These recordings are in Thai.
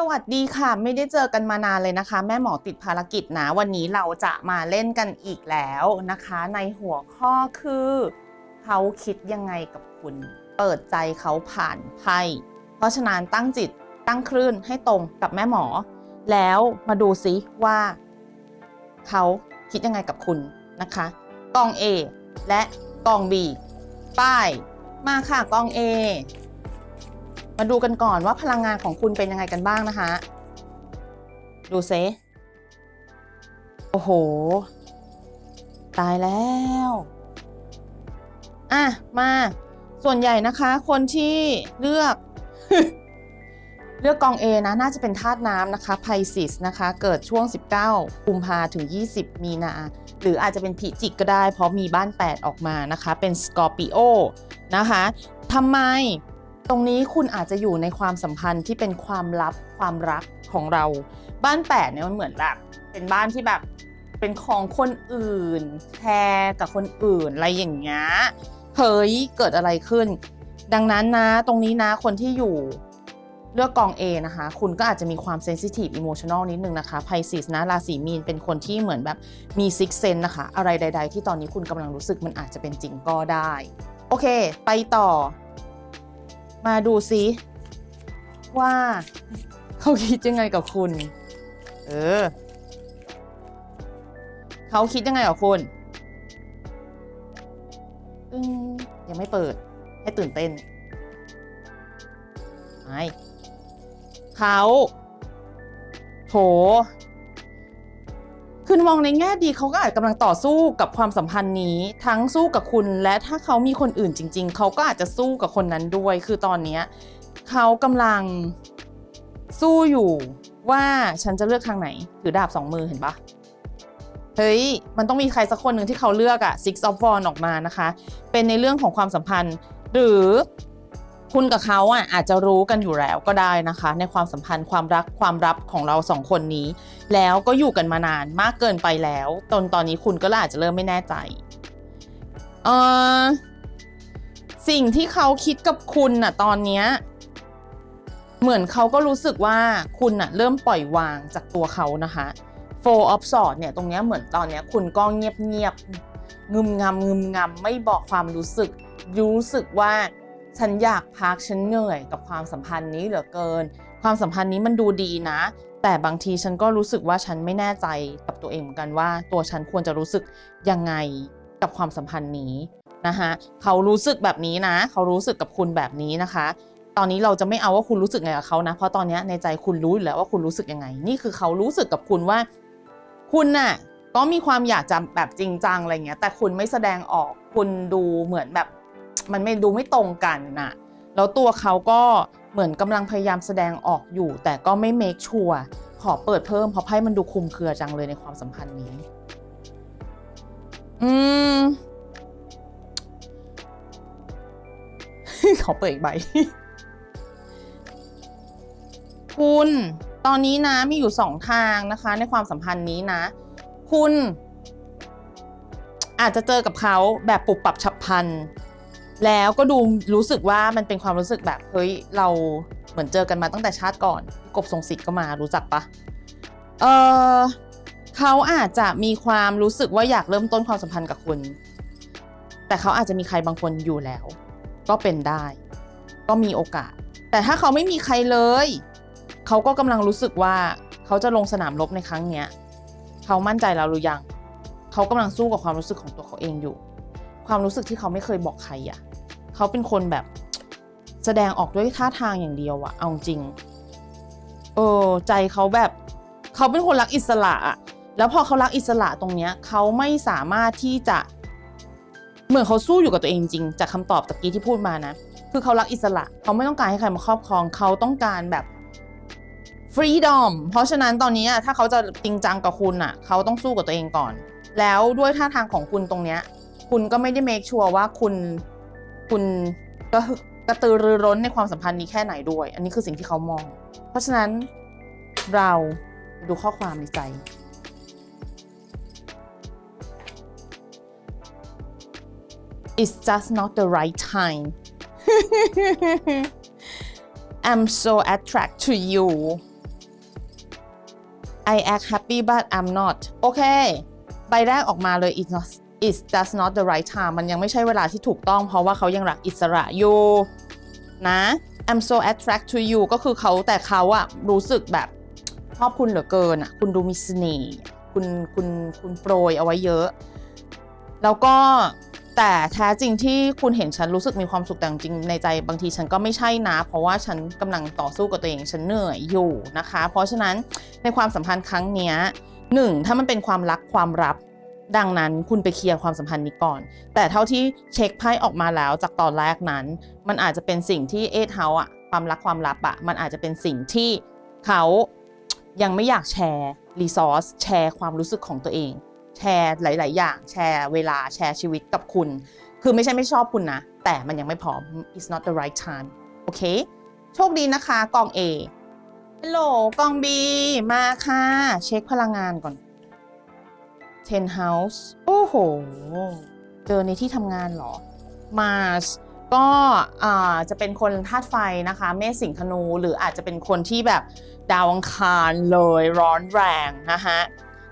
สวัสดีค่ะ ไม่ได้เจอกันมานานเลยนะคะ แม่หมอติดภารกิจนะ วันนี้เราจะมาเล่นกันอีกแล้วนะคะ ในหัวข้อคือ เขาคิดยังไงกับคุณ เปิดใจเขาผ่านไพ่เพราะฉะนั้นตั้งจิตตั้งคลื่นให้ตรงกับแม่หมอ แล้วมาดูซิว่า เขาคิดยังไงกับคุณนะคะกอง A และกอง B ป้ายมาค่ะกอง A มาดูกันก่อนว่าพลังงานของคุณเป็นยังไงกันบ้างนะคะ ดูเซโอ้โห ตายแล้ว อะ มา ส่วนใหญ่นะคะ คนที่เลือก เลือกกอง A นะ น่าจะเป็นธาตุน้ำนะคะไพซิสนะคะ เกิดช่วง 19กุมภาถึง 20 มีนา หรืออาจจะเป็นพิจิกก็ได้ เพราะมีบ้าน 8 ออกมานะคะ เป็นสกอร์ปิโอนะคะทำไม ตรงนี้คุณอาจจะอยู่ในความสัมพันธ์ที่เป็นความลับความรักของเรา บ้านแปดเนี่ยมันเหมือนแบบเป็นบ้านที่แบบเป็นของคนอื่นแชร์กับคนอื่นอะไรอย่างเงี้ยเฮ้ยเกิดอะไรขึ้น ดังนั้นนะตรงนี้นะคนที่อยู่เลือกกอง A นะคะ คุณก็อาจจะมีความเซนซิทีฟอิโมชัน a ลนิดนึงนะคะไพซิสนะ ราศีมีนเป็นคนที่เหมือนแบบมีซิกเซนนะคะ อะไรใด ๆ ที่ตอนนี้คุณกำลังรู้สึกมันอาจจะเป็นจริงก็ได้ โอเค ไปต่อ มาดูซิว่าเขาคิดยังไงกับคุณ เออ เขาคิดยังไงกับคุณตึ้งยังไม่เปิด ให้ตื่นเต้นไม่เขาโถ คือมองในแง่ดีเขาก็อาจกำลังต่อสู้กับความสัมพันธ์นี้ ทั้งสู้กับคุณ และถ้าเขามีคนอื่นจริง ๆ เขาก็อาจจะสู้กับคนนั้นด้วย คือตอนเนี้ยเขากำลังสู้อยู่ว่าฉันจะเลือกทางไหนถือดาบสองมือเห็นปะเฮ้ย มันต้องมีใครสักคนหนึ่งที่เขาเลือกอะ six of wands ออกมานะคะ เป็นในเรื่องของความสัมพันธ์ หรือ คุณกับเขาอะอาจจะรู้กันอยู่แล้วก็ได้นะคะ ในความสัมพันธ์ความรักความลับของเราสองคนนี้ แล้วก็อยู่กันมานานมากเกินไปแล้วตอนตอนนี้คุณก็อาจจะเริ่มไม่แน่ใจเออสิ่งที่เขาคิดกับคุณน่ะตอนเนี้ยเหมือนเขาก็รู้สึกว่าคุณน่ะเริ่มปล่อยวางจากตัวเขานะคะ four of swords เนี่ยตรงเนี้ยเหมือนตอนเนี้ยคุณก็เงียบเงียบงึมงำงึมงำไม่บอกความรู้สึก รู้สึกว่า ฉันอยากพักฉันเหนื่อยกับความสัมพันธ์นี้เหลือเกิน ความสัมพันธ์นี้มันดูดีนะ แต่บางทีฉันก็รู้สึกว่าฉันไม่แน่ใจกับตัวเองเหมือนกันว่า ตัวฉันควรจะรู้สึกยังไงกับความสัมพันธ์นี้นะคะเขารู้สึกแบบนี้นะ เขารู้สึกกับคุณแบบนี้นะคะ ตอนนี้เราจะไม่เอาว่าคุณรู้สึกไงกับเขานะ เพราะตอนนี้ในใจคุณรู้อยู่แล้วว่าคุณรู้สึกยังไง นี่คือเขารู้สึกกับคุณว่า คุณน่ะก็มีความอยากจะแบบจริงจังอะไรเงี้ย แต่คุณไม่แสดงออก คุณดูเหมือนแบบ มันไม่ดูไม่ตรงกันน่ะแล้วตัวเขาก็เหมือนกำลังพยายามแสดงออกอยู่ แต่ก็ไม่เมคชัวร์ขอเปิดเพิ่มเพราะไพ่มันดูคุมเครือจังเลยในความสัมพันธ์นี้ อืมขอเปิดอีกใบ คุณตอนนี้นะมีอยู่สองทางนะคะ ในความสัมพันธ์นี้นะ คุณ อาจจะเจอกับเขาแบบปุบปับฉับพลัน แล้วก็ดูรู้สึกว่ามันเป็นความรู้สึกแบบเฮ้ยเราเหมือนเจอกันมาตั้งแต่ชาติก่อน กบทรงสิทธิ์ก็มารู้จักปะเออเขาอาจจะมีความรู้สึกว่าอยากเริ่มต้นความสัมพันธ์กับคุณ แต่เขาอาจจะมีใครบางคนอยู่แล้ว ก็เป็นได้ ก็มีโอกาส แต่ถ้าเขาไม่มีใครเลย เขาก็กำลังรู้สึกว่าเขาจะลงสนามรบในครั้งเนี้ย เขามั่นใจแล้วหรือยัง เขากำลังสู้กับความรู้สึกของตัวเขาเองอยู่ ความรู้สึกที่เขาไม่เคยบอกใครอะเขาเป็นคนแบบแสดงออกด้วยท่าทางอย่างเดียวอะเอาจริง เออใจเขาแบบเขาเป็นคนรักอิสระอะแล้วพอเขารักอิสระตรงเนี้ยเขาไม่สามารถที่จะเหมือนเขาสู้อยู่กับตัวเองจริงจากคำตอบตะกี้ที่พูดมานะ คือเขารักอิสระ เขาไม่ต้องการให้ใครมาครอบครอง เขาต้องการแบบฟรีดอมเพราะฉะนั้นตอนนี้ถ้าเขาจะจริงจังกับคุณอะ เขาต้องสู้กับตัวเองก่อน แล้วด้วยท่าทางของคุณตรงเนี้ย คุณก็ไม่ได้เมคชัวร์ว่าคุณคุณก็กระตือรือร้นในความสัมพันธ์นี้แค่ไหนด้วย อันนี้คือสิ่งที่เขามอง เพราะฉะนั้นเราดูข้อความในใจ It's just not the right time I'm so attracted to you I act happy but I'm not โอเค ใบแรกออกมาเลย it's not it's just not the right time มันยังไม่ใช่เวลาที่ถูกต้อง เพราะว่าเขายังรักอิสระอยู่นะ I'm so attracted to you ก็คือเขาแต่เขาอะรู้สึกแบบชอบคุณเหลือเกินอะคุณดูมีเสน่ห์คุณคุณคุณโปรยเอาไว้เยอะ แล้วก็แต่แท้จริงที่คุณเห็นฉันรู้สึกมีความสุขแต่จริงในใจบางทีฉันก็ไม่ใช่นะ เพราะว่าฉันกำลังต่อสู้กับตัวเองฉันเหนื่อยอยู่นะคะ เพราะฉะนั้นในความสัมพันธ์ครั้งนี้หนึ่งถ้ามันเป็นความรักความลับ ดังนั้นคุณไปเคลียร์ความสัมพันธ์นี้ก่อน แต่เท่าที่เช็คไพ่ออกมาแล้วจากตอนแรกนั้น มันอาจจะเป็นสิ่งที่เอทเฮาอะความรักความลับอะมันอาจจะเป็นสิ่งที่เขายังไม่อยากแชร์รีซอสแชร์ความรู้สึกของตัวเอง แชร์หลาย ๆ อย่าง แชร์เวลาแชร์ชีวิตกับคุณ คือไม่ใช่ไม่ชอบคุณนะ แต่มันยังไม่พร้อม it's not the right time โอเค โชคดีนะคะกอง A ฮัลโหลกอง B มาค่ะ เช็คพลังงานก่อน Ten House โอ้โห เจอในที่ทำงานเหรอ Mars ก็อ่าจะเป็นคนธาตุไฟนะคะ เมษสิงห์ธนู หรืออาจจะเป็นคนที่แบบดาวอังคารเลยร้อนแรงนะคะ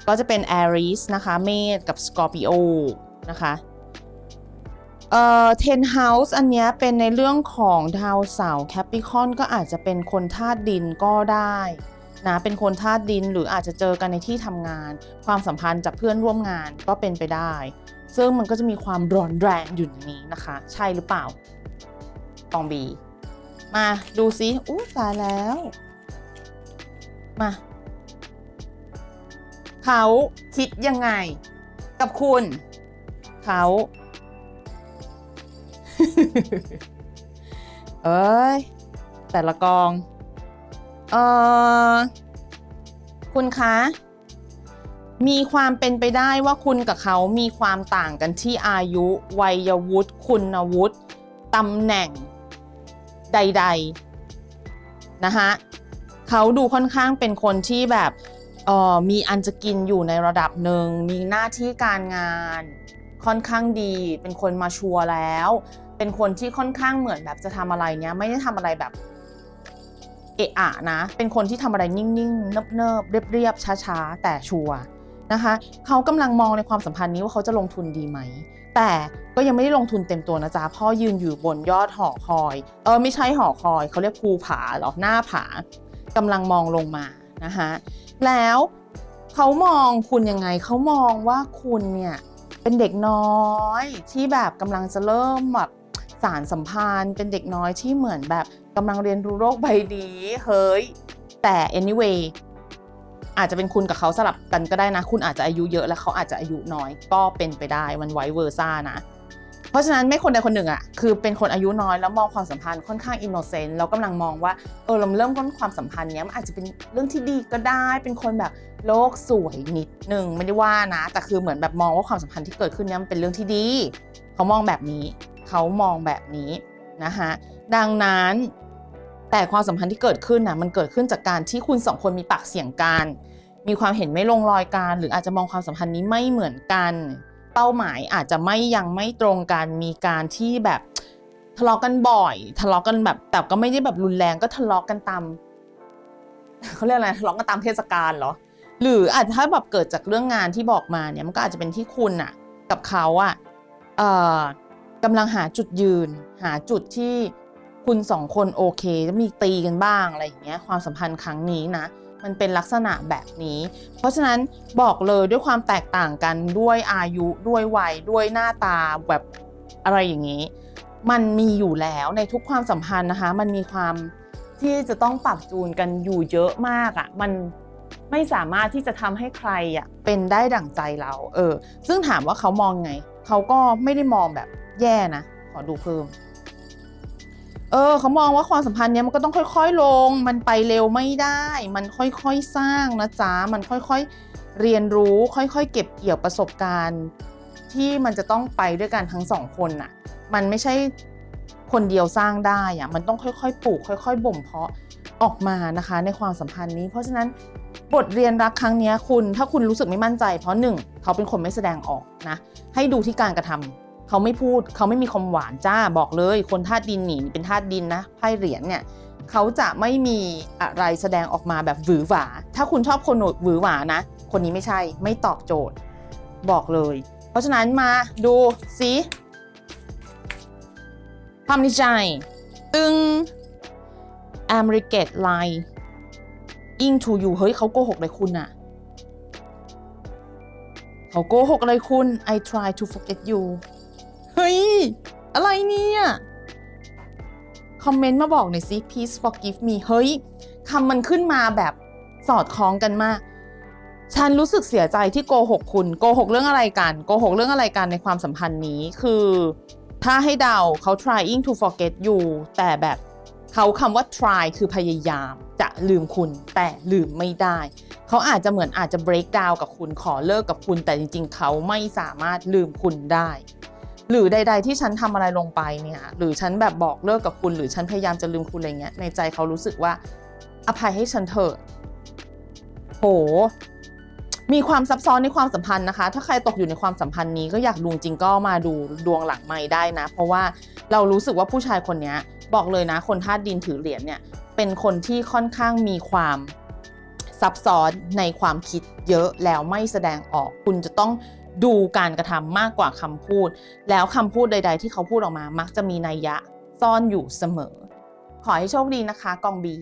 ก็จะเป็น Aries นะคะ เมษกับ Scorpio นะคะเอ่อ Ten House อันนี้เป็นในเรื่องของดาวเสาร์ Capricorn ก็อาจจะเป็นคนธาตุดินก็ได้ นะเป็นคนธาตุดินหรืออาจจะเจอกันในที่ทำงาน ความสัมพันธ์จากเพื่อนร่วมงานก็เป็นไปได้ ซึ่งมันก็จะมีความร้อนแรงอยู่ในนี้นะคะ ใช่หรือเปล่าตองบี มาดูซิอู้ตายแล้ว มาเขาคิดยังไง กับคุณ เขาเอ้ยแต่ละกอง เออคุณคะ มีความเป็นไปได้ว่าคุณกับเขามีความต่างกันที่อายุ วัยวุฒิคุณวุฒิตำแหน่งใด ๆ นะคะเขาดูค่อนข้างเป็นคนที่แบบเอ่อมีอันจะกินอยู่ในระดับหนึ่ง มีหน้าที่การงานค่อนข้างดี เป็นคนมาชัวร์แล้ว เป็นคนที่ค่อนข้างเหมือนแบบจะทำอะไรเนี้ย ไม่ได้ทำอะไรแบบ เอะอะนะ เป็นคนที่ทำอะไรนิ่งๆ เนิบๆ เรียบๆ ช้าๆ แต่ชัวร์นะคะ เขากำลังมองในความสัมพันธ์นี้ว่าเขาจะลงทุนดีไหม แต่ก็ยังไม่ได้ลงทุนเต็มตัวนะจ๊ะ พ่อยืนอยู่บนยอดหอคอย เออไม่ใช่หอคอย เขาเรียกภูผาหรอ หน้าผากำลังมองลงมานะคะแล้วเขามองคุณยังไง เขามองว่าคุณเนี่ยเป็นเด็กน้อยที่แบบกำลังจะเริ่มแบบ สารสัมพันธ์เป็นเด็กน้อยที่เหมือนแบบกำลังเรียนรู้โลกใบนี้เฮ้ย แต่ anyway อาจจะเป็นคุณกับเขาสลับกันก็ได้นะ คุณอาจจะอายุเยอะและเขาอาจจะอายุน้อยก็เป็นไปได้มันไวเวอร์ซ่านะ เพราะฉะนั้นไม่คนใดคนหนึ่งอะ่ะคือเป็นคนอายุน้อยแล้วมองความสัมพันธ์ค่อนข้างอินโนเซนต์แล้วกำลังมองว่าเออเราเริ่มต้นความสัมพันธ์เนี้ยมันอาจจะเป็นเรื่องที่ดีก็ได้ เป็นคนแบบโลกสวยนิดนึงไม่ได้ว่านะ แต่คือเหมือนแบบมองว่าความสัมพันธ์ที่เกิดขึ้นเนี้ยมันเป็นเรื่องที่ดี เขามองแบบนี้ เขามองแบบนี้นะคะดังนั้นแต่ความสัมพันธ์ที่เกิดขึ้นน่ะมันเกิดขึ้นจากการที่คุณสองคนมีปากเสียงกัน มีความเห็นไม่ลงรอยกัน หรืออาจจะมองความสัมพันธ์นี้ไม่เหมือนกัน เป้าหมายอาจจะไม่ยังไม่ตรงกันมีการที่แบบทะเลาะกันบ่อย ทะเลาะกันแบบแต่ก็ไม่ได้แบบรุนแรงก็ทะเลาะกันตามเขาเรียกอะไรทะเลาะกันตามเทศกาลเหรอ หรืออาจจะถ้าแบบเกิดจากเรื่องงานที่บอกมาเนี่ยมันก็อาจจะเป็นที่คุณอะกับเขาอะเอ่อ กำลังหาจุดยืน หาจุดที่คุณสองคนโอเค จะมีตีกันบ้างอะไรอย่างเงี้ยความสัมพันธ์ครั้งนี้นะ มันเป็นลักษณะแบบนี้ เพราะฉะนั้นบอกเลยด้วยความแตกต่างกันด้วยอายุด้วยวัยด้วยหน้าตาแบบอะไรอย่างนี้ มันมีอยู่แล้วในทุกความสัมพันธ์นะคะ มันมีความที่จะต้องปรับจูนกันอยู่เยอะมากอะ่ะมัน ไม่สามารถที่จะทำให้ใครอะเป็นได้ดั่งใจเรา เออ ซึ่งถามว่าเขามองไง เขาก็ไม่ได้มองแบบแย่นะ ขอดูเพิ่ม เออ เขามองว่าความสัมพันธ์เนี้ยมันก็ต้องค่อย ๆ ลง มันไปเร็วไม่ได้ มันค่อยๆสร้างนะจ๊ะ มันค่อยๆเรียนรู้ ค่อยๆ เก็บเกี่ยวประสบการณ์ ที่มันจะต้องไปด้วยกันทั้งสองคนน่ะ มันไม่ใช่คนเดียวสร้างได้อะมันต้องค่อยๆ ปลูก ค่อย ๆ บ่มเพาะออกมานะคะในความสัมพันธ์นี้ เพราะฉะนั้น บทเรียนรักครั้งนี้คุณถ้าคุณรู้สึกไม่มั่นใจ เพราะหนึ่งเขาเป็นคนไม่แสดงออกนะ ให้ดูที่การกระทำเขาไม่พูด เขาไม่มีความหวานจ้าบอกเลย คนธาตุดินหนีเป็นธาตุดินนะไพ่เหรียญเนี่ยเขาจะไม่มีอะไรแสดงออกมาแบบหวือหวา ถ้าคุณชอบคนหวือหวานะ คนนี้ไม่ใช่ไม่ตอบโจทย์ บอกเลย เพราะฉะนั้นมาดูสิความในใจตึง a m r i g a t e line into you เฮ้ยเขาโกหกเลยคุณอะเขาโกหกอะไรคุณ I try to forget you เฮ้ย อะไรเนี่ย คอมเมนต์มาบอกหน่อยสิ please forgive me เฮ้ยคำมันขึ้นมาแบบสอดคล้องกันมาก ฉันรู้สึกเสียใจที่โกหกคุณ โกหกเรื่องอะไรกัน โกหกเรื่องอะไรกันในความสัมพันธ์นี้ คือ ถ้าให้เดาเขา trying to forget you แต่แบบ เขาคำว่า try คือพยายามจะลืมคุณแต่ลืมไม่ได้ เขาอาจจะเหมือนอาจจะ break down กับคุณขอเลิกกับคุณ แต่จริง ๆ เขาไม่สามารถลืมคุณได้ หรือใด ๆ ที่ฉันทำอะไรลงไปเนี่ยหรือฉันแบบบอกเลิกกับคุณ หรือฉันพยายามจะลืมคุณอะไรเงี้ยในใจเขารู้สึกว่าอภัยให้ฉันเถอะโห มีความซับซ้อนในความสัมพันธ์นะคะ ถ้าใครตกอยู่ในความสัมพันธ์นี้ก็อยากดูจริงก็มาดูดวงหลังไม่ได้นะ เพราะว่าเรารู้สึกว่าผู้ชายคนนี้บอกเลยนะ คนธาตุดินถือเหรียญเนี่ย เป็นคนที่ค่อนข้างมีความซับซ้อนในความคิดเยอะแล้วไม่แสดงออก คุณจะต้องดูการกระทำมากกว่าคำพูด แล้วคำพูดใด ๆ ที่เขาพูดออกมา มักจะมีนัยยะซ่อนอยู่เสมอ ขอให้โชคดีนะคะกองบี